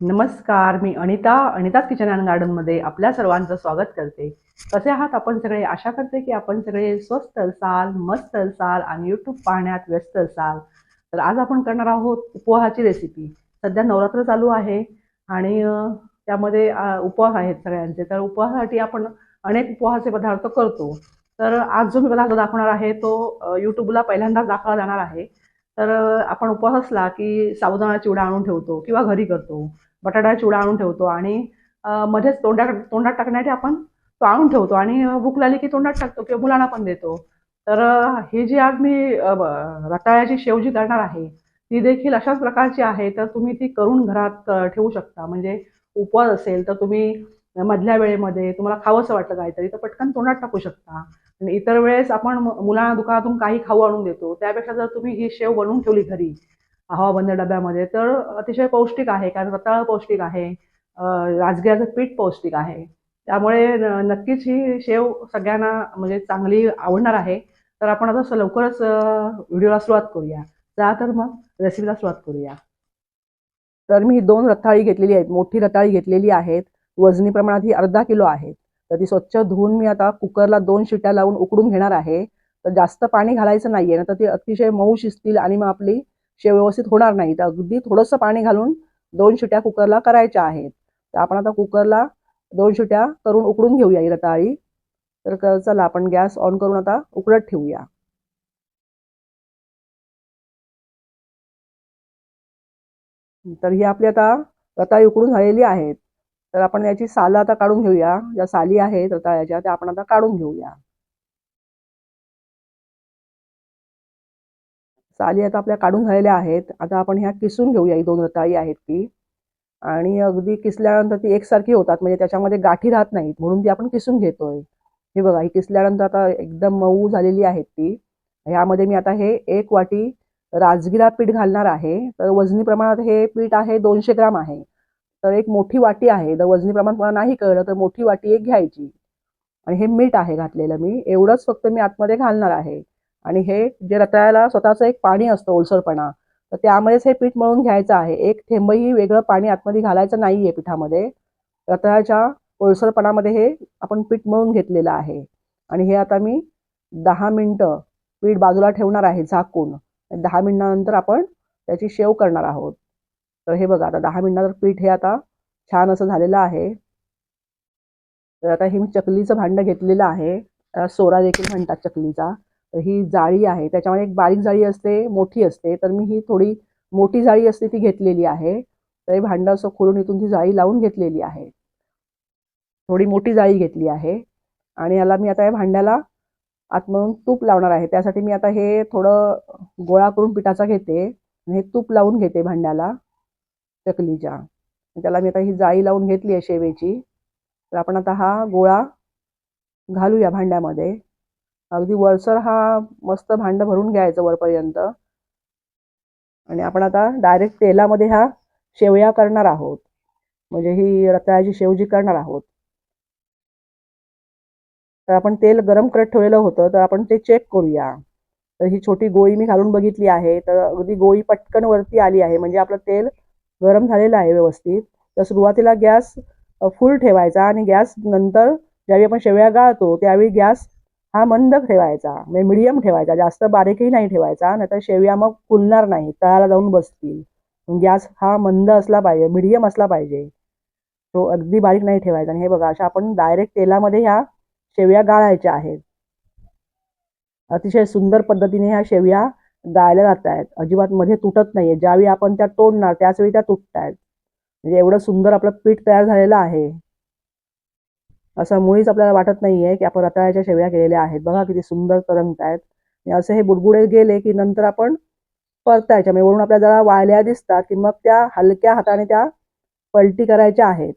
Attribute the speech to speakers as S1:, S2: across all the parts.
S1: नमस्कार मी अनिता अनिताच किचन अँड गार्डनमध्ये आपल्या सर्वांचं स्वागत करते. कसे आहात आपण सगळे? आशा करते की आपण सगळे स्वस्त असाल मस्त असाल आणि यूट्यूब पाहण्यात व्यस्त असाल. तर आज आपण करणार आहोत उपवाहाची रेसिपी सध्या नवरात्र चालू आहे आणि त्यामध्ये उपवास आहेत सगळ्यांचे. तर उपवासासाठी आपण अनेक उपवासाचे पदार्थ करतो. तर आज जो मी पदार्थ दाखवणार आहे तो यूट्यूबला पहिल्यांदाच दाखवला जाणार आहे. तर आपण उपवास असला की साबुदाणा चिवडा आणून ठेवतो किंवा घरी करतो. बटाटा चिवडा आणून ठेवतो आणि मध्येच तोंडात तोंडात टाकण्यासाठी आपण तो आणून ठेवतो आणि भूक लागली की तोंडात टाकतो किंवा मुलांना पण देतो. तर हे ही जी आज मी रताळ्याची शेव जी करणार आहे ती देखील अशाच प्रकारची आहे तर तुम्ही ती करून घरात ठेवू शकता. म्हणजे उपवास असेल तर तुम्ही मधल्या वेळेमध्ये तुम्हाला खावंसं वाटलं काहीतरी तर पटकन तोंडात टाकू शकता. आणि इतर वेळेस आपण मुलांना दुकानातून काही खाऊ आणून देतो त्यापेक्षा जर तुम्ही ही शेव बनवून ठेवली घरी हवाबंद डब्यामध्ये तर अतिशय पौष्टिक आहे कारण रताळ पौष्टिक आहे राजगिराचं पीठ पौष्टिक आहे. त्यामुळे नक्कीच ही शेव सगळ्यांना म्हणजे चांगली आवडणार आहे. तर आपण आता लवकरच व्हिडिओला सुरुवात करूया. जा तर मग रेसिपीला सुरुवात करूया. तर मी ही दोन रताळी घेतलेली आहेत मोठी रताळी घेतलेली आहेत. वजनी प्रमाणात ही अर्धा किलो आहेत. तर ती स्वच्छ धुवून मी आता कुकरला दोन शिट्या लावून उकडून घेणार आहे. तर जास्त पाणी घालायचं नाहीये ना तर ती अतिशय मऊ शिजतील आणि मग आपली शेव व्यवस्थित होणार नाही. तर अगदी थोडंसं पाणी घालून दोन शिट्या कुकरला करायच्या आहेत. तर आपण आता कुकरला दोन शिट्या करून उकडून घेऊया ही रताळी तर चला आपण गॅस ऑन करून आता उकडत ठेवूया. तर ही आपली आता रताळी उकडून झालेली आहेत. तर आपण याची सालं आता काढून घेऊया. ज्या साली आहेत रताळ्याच्या त्या आपण आता काढून घेऊया. चाली आता आपल्या काढून झालेल्या आहेत. आता आपण ह्या किसून घेऊया. ही दोन रताळी आहेत ती. आणि अगदी किसल्यानंतर ती एकसारखी होतात. म्हणजे त्याच्यामध्ये गाठी राहत नाहीत. म्हणून ती आपण किसून घेतोय. हे बघा ही किसल्यानंतर आता एकदम मऊ झालेली आहेत ती. ह्यामध्ये मी आता हे एक वाटी राजगिरा पीठ घालणार आहे. तर वजनी प्रमाणात हे पीठ आहे दोनशे ग्राम आहे. तर एक मोठी वाटी आहे. तर वजनी प्रमाण मला नाही कळलं तर मोठी वाटी एक घ्यायची. आणि हे मीठ आहे घातलेलं मी. एवढंच फक्त मी आतमध्ये घालणार आहे. आणि हे जे रताळ्याला स्वतःचं एक पाणी असतं ओलसरपणा तर त्यामध्येच हे पीठ मळून घ्यायचं आहे. एक थेंबही वेगळं पाणी आतमध्ये घालायचं नाही आहे पिठामध्ये. रताळ्याच्या ओलसरपणामध्ये हे आपण पीठ मळून घेतलेलं आहे. आणि हे आता मी दहा मिनटं पीठ बाजूला ठेवणार आहे झाकून. दहा मिनिटानंतर आपण त्याची शेव करणार आहोत. तर हे बघा आता दहा मिनिटानंतर पीठ हे आता छान असं झालेलं आहे. तर आता हे मी चकलीचं भांडं घेतलेलं आहे. सोरा देखील म्हणतात चकलीचा. ही जाळी आहे त्याच्यामध्ये एक बारीक जाळी असते मोठी असते तर मी ही थोडी मोठी जाळी असते ती घेतलेली आहे. तर हे भांडं असं खोलून इथून ती जाळी लावून घेतलेली आहे. थोडी मोठी जाळी घेतली आहे. आणि याला मी आता या भांड्याला आतमधून तूप लावणार आहे. त्यासाठी मी आता हे थोडं गोळा करून पिठाचा घेते आणि हे तूप लावून घेते भांड्याला चकलीच्या. त्याला मी आता ही जाळी लावून घेतली आहे शेवेची. तर आपण आता हा गोळा घालूया भांड्यामध्ये. अगदी वरसर हा मस्त भांडं भरून घ्यायचं वरपर्यंत. आणि आपण आता डायरेक्ट तेलामध्ये ह्या शेवया करणार आहोत. म्हणजे ही रताळ्याची शेव जी करणार आहोत. तर आपण तेल गरम करत ठेवलेलं होतं तर आपण ते चेक करूया. तर ही छोटी गोळी मी घालून बघितली आहे तर अगदी गोळी पटकन वरती आली आहे. म्हणजे आपलं तेल गरम झालेलं आहे व्यवस्थित. तर सुरुवातीला गॅस फुल ठेवायचा आणि गॅस नंतर ज्यावेळी आपण शेवया गाळतो त्यावेळी गॅस हा मंद ठेवायचा म्हणजे मिडियम ठेवायचा जास्त बारीकही नाही ठेवायचा नाहीतर शेवया मग फुलणार नाही तळाला जाऊन बसतील. गॅस हा मंद असला पाहिजे मिडियम असला पाहिजे. तो अगदी बारीक नाही ठेवायचा. आणि हे बघा अशा आपण डायरेक्ट तेलामध्ये ह्या शेवया गाळायच्या आहेत. अतिशय सुंदर पद्धतीने ह्या शेवया गाळल्या जात आहेत. अजिबात मध्ये तुटत नाहीये. ज्यावेळी आपण त्या तोडणार त्याच वेळी त्या तुटत आहेत म्हणजे एवढं सुंदर आपलं पीठ तयार झालेलं आहे. असं मुळीच आपल्याला वाटत नाहीये की आपण रताळ्याच्या शेवया केलेल्या आहेत. बघा किती सुंदर तरंगत आहेत. आणि असे हे बुडबुडे गेले की नंतर आपण परतायच्या. म्हणजे वरून आपल्याला जरा वाळल्या दिसतात की मग त्या हलक्या हाताने त्या पलटी करायच्या आहेत.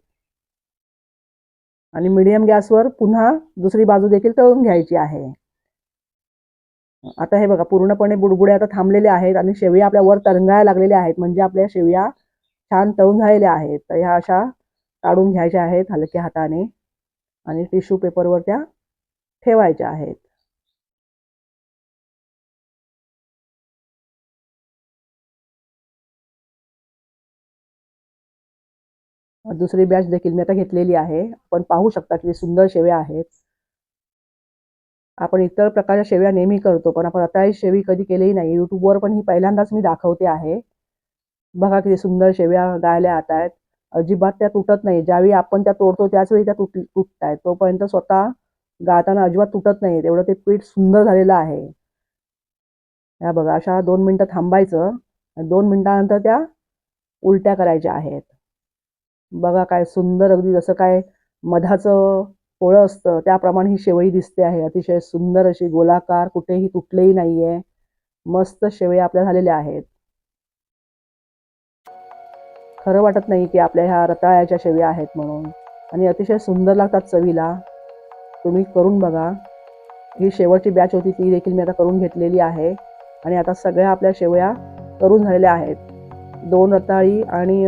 S1: आणि मिडियम गॅसवर पुन्हा दुसरी बाजू देखील तळून घ्यायची आहे. आता हे बघा पूर्णपणे बुडबुडे आता थांबलेले आहेत आणि शेवया आपल्या वर तरंगायला लागलेल्या आहेत. म्हणजे आपल्या शेवया छान तळून झालेल्या आहेत. तर ह्या अशा काढून घ्यायच्या आहेत हलक्या हाताने. आणि टिश्यू पेपरवर त्या ठेवायच्या आहेत. दुसरी बॅच देखील मी आता घेतलेली आहे. आपण पाहू शकता किती सुंदर शेव्या आहेत. आपण इतर प्रकारच्या शेव्या नेहमी करतो पण आपण आता ही शेवी कधी केलीही नाही. यूट्यूबवर पण ही पहिल्यांदाच मी दाखवते आहे. बघा किती सुंदर शेव्या गायल्या आता आहेत. अजिबात त्या तुटत नाही. ज्यावेळी आपण त्या तोडतो त्याच वेळी त्या तुट तुटत आहेत तोपर्यंत स्वतः गाताना अजिबात तुटत नाही. तेवढं ते पीठ सुंदर झालेलं आहे. ह्या बघा अशा दोन मिनटं थांबायचं. दोन मिनटानंतर त्या उलट्या करायच्या आहेत. बघा काय सुंदर अगदी जसं काय मधाचं पोळं असतं त्याप्रमाणे ही शेवई दिसते आहे. अतिशय सुंदर अशी गोलाकार कुठेही तुटलेही नाही आहे मस्त शेवई आपल्या झालेल्या आहेत. खरं वाटत नाही की आपल्या ह्या रताळ्याच्या शेव्या आहेत म्हणून. आणि अतिशय सुंदर लागतात चवीला. तुम्ही करून बघा. ही शेवटची बॅच होती ती देखील मी आता करून घेतलेली आहे. आणि आता सगळ्या आपल्या शेवया करून झालेल्या आहेत. दोन रताळी आणि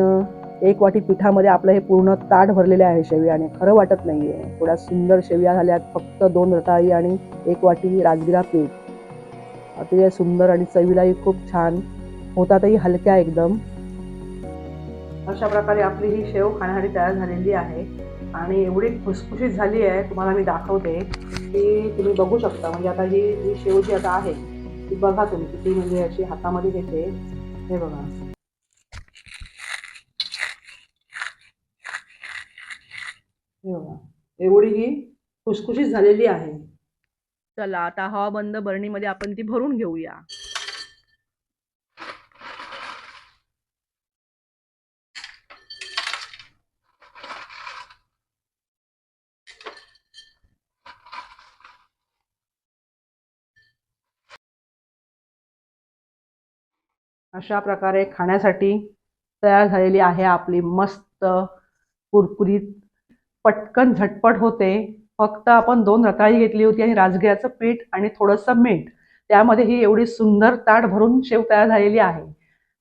S1: एक वाटी पिठामध्ये आपलं हे पूर्ण ताट भरलेले आहे शेवयाने खरं वाटत नाही आहे थोड्या सुंदर शेवया झाल्यात. फक्त दोन रताळी आणि एक वाटी राजगिरा पीठ. अतिशय सुंदर आणि चवीलाही खूप छान. होतातही हलक्या एकदम. अशा प्रकारे आपली ही शेव खाण्यासाठी तयार झालेली आहे. आणि एवढी खुसखुशीत झाली आहे तुम्हाला मी दाखवते. की तुम्ही बघू शकता. म्हणजे आता ही जी शेव जी आता आहे ती बघा तुम्ही किती म्हणजे अशी हातामध्ये घेते. हे बघा. हे बघा. एवढी ही खुसखुशीत झालेली आहे. चला आता हवा बंद बरणीमध्ये आपण ती भरून घेऊया. अशा प्रकारे खाण्यासाठी तयार झालेली आहे आपली मस्त कुरकुरीत. पटकन झटपट होते. फक्त आपण दोन रताळी घेतली होती आणि राजगिऱ्याचं पीठ आणि थोडंसं मीठ. त्यामध्ये ही एवढी सुंदर ताट भरून शेव तयार झालेली आहे.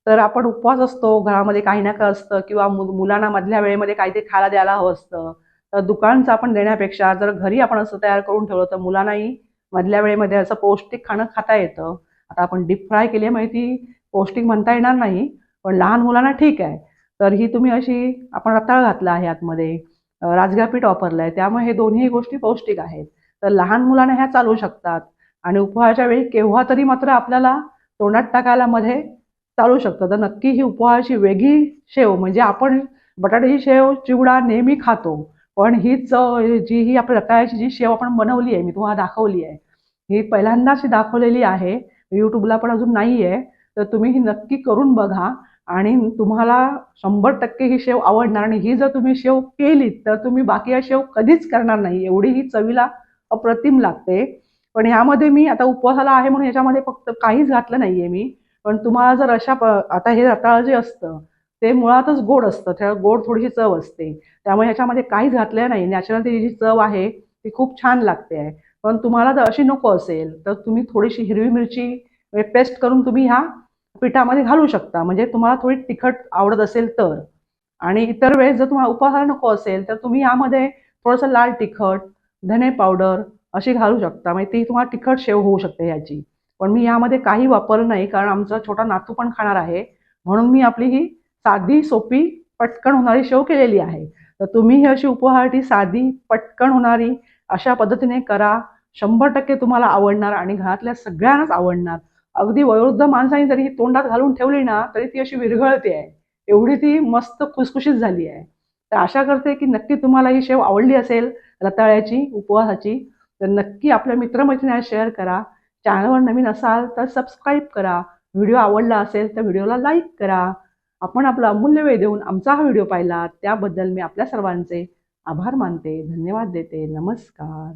S1: तर आपण उपवास असतो घरामध्ये काही ना काही असतं किंवा मु मुलांना मधल्या वेळेमध्ये काहीतरी खायला द्यायला हवं असतं. तर दुकानचं आपण देण्यापेक्षा जर घरी आपण असं तयार करून ठेवलं तर मुलांनाही मधल्या वेळेमध्ये असं पौष्टिक खाणं खाता येतं. आता आपण डीप फ्राय केली माहिती. पौष्टिक म्हणता येणार नाही पण लहान मुलांना ठीक आहे. तर ही तुम्ही अशी आपण रताळ घातला आहे आतमध्ये राजगा पीठ वापरलं आहे त्यामुळे हे दोन्ही गोष्टी पौष्टिक आहेत. तर लहान मुलांना ह्या चालू शकतात आणि उपहाराच्या वेळी केव्हा तरी मात्र आपल्याला तोंडात टाकायला मध्ये चालू शकतं. तर नक्की ही उपहाराची वेगळी शेव म्हणजे आपण बटाट्याची शेव चिवडा नेहमी खातो पण हीच जी ही आपल्या रताळ्याची जी शेव आपण बनवली आहे मी तुम्हाला दाखवली आहे ही पहिल्यांदाच दाखवलेली आहे. यूट्यूबला पण अजून नाही आहे तर तुम्ही ही नक्की करून बघा. आणि तुम्हाला शंभर टक्के ही शेव आवडणार आणि ही जर तुम्ही शेव केलीत तर तुम्ही बाकी या शेव कधीच करणार नाही. एवढी ही चवीला अप्रतिम लागते. पण ह्यामध्ये मी आता उपवासाला आहे म्हणून याच्यामध्ये फक्त काहीच घातलं नाही आहे मी. पण तुम्हाला जर अशा प आता हे रताळ जे असतं ते मुळातच गोड असतं. त्या गोड थोडीशी चव असते. त्यामुळे ह्याच्यामध्ये काहीच घातलं नाही. नॅचरल ती जी चव आहे ती खूप छान लागते. आहे पण तुम्हाला जर अशी नको असेल तर तुम्ही थोडीशी हिरवी मिरची म्हणजे पेस्ट करून तुम्ही ह्या पिठामध्ये घालू शकता. म्हणजे तुम्हाला थोडी तिखट आवडत असेल तर. आणि इतर वेळेस जर तुम्हाला उपहार नको असेल तर तुम्ही यामध्ये थोडंसं लाल तिखट धने पावडर अशी घालू शकता. म्हणजे ती तुम्हाला तिखट शेव होऊ शकते याची. पण मी यामध्ये काही वापरलं नाही कारण आमचा छोटा नातू पण खाणार आहे. म्हणून मी आपली ही साधी सोपी पटकन होणारी शेव केलेली आहे. तर तुम्ही ही अशी उपहाराची साधी पटकन होणारी अशा पद्धतीने करा. शंभर टक्के तुम्हाला आवडणार आणि घरातल्या सगळ्यांनाच आवडणार. अगदी वयोवृद्ध माणसाने जरी ही तोंडात घालून ठेवली ना तरी ती अशी विरघळते आहे. एवढी ती मस्त खुसखुशीत झाली आहे. तर आशा करते की नक्की तुम्हाला ही शेव आवडली असेल रताळ्याची उपवासाची तर नक्की आपल्या मित्रमैत्रिणीला शेअर करा. चॅनलवर नवीन असाल तर सबस्क्राईब करा. व्हिडिओ आवडला असेल तर व्हिडिओला लाईक करा. आपण आपला अमूल्य वेळ देऊन आमचा हा व्हिडिओ पाहिला त्याबद्दल मी आपल्या सर्वांचे आभार मानते. धन्यवाद देते. नमस्कार.